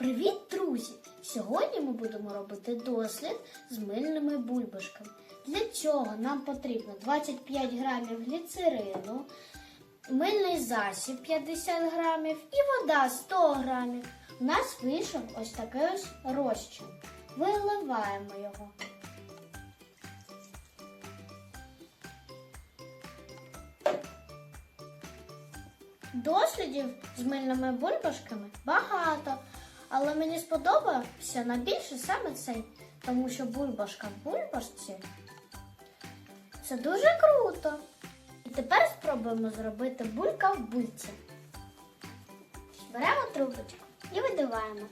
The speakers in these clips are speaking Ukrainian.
Привіт, друзі! Сьогодні ми будемо робити дослід з мильними бульбашками. Для цього нам потрібно 25 грамів гліцерину, мильний засіб 50 грамів і вода 100 грамів. У нас вийшов ось такий ось розчин. Виливаємо його. Дослідів з мильними бульбашками багато, але мені сподобався найбільше саме цей, тому що бульбашка в бульбашці це дуже круто. І тепер спробуємо зробити булька в бульці. Беремо трубочку і видуваємо.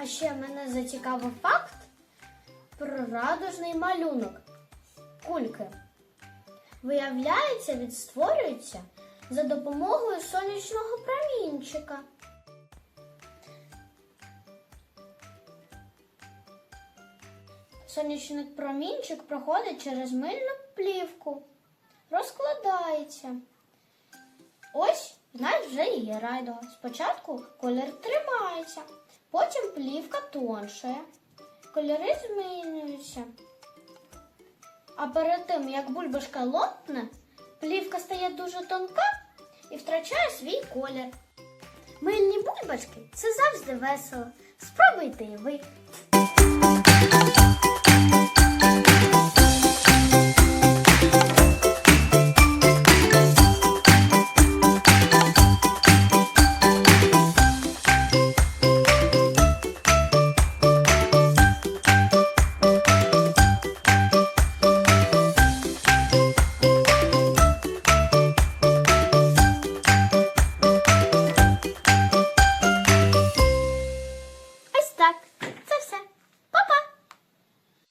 А ще мене зацікавив факт про радужний малюнок кульки. Виявляється, він створюється за допомогою сонячного промінчика. Сонячний промінчик проходить через мильну плівку, розкладається. Ось в нас вже є райдуга. Спочатку колір тримається, потім плівка тоншає, кольори змінюються. А перед тим, як бульбашка лопне, плівка стає дуже тонка і втрачає свій колір. Мильні бульбашки це завжди весело. Спробуйте і ви.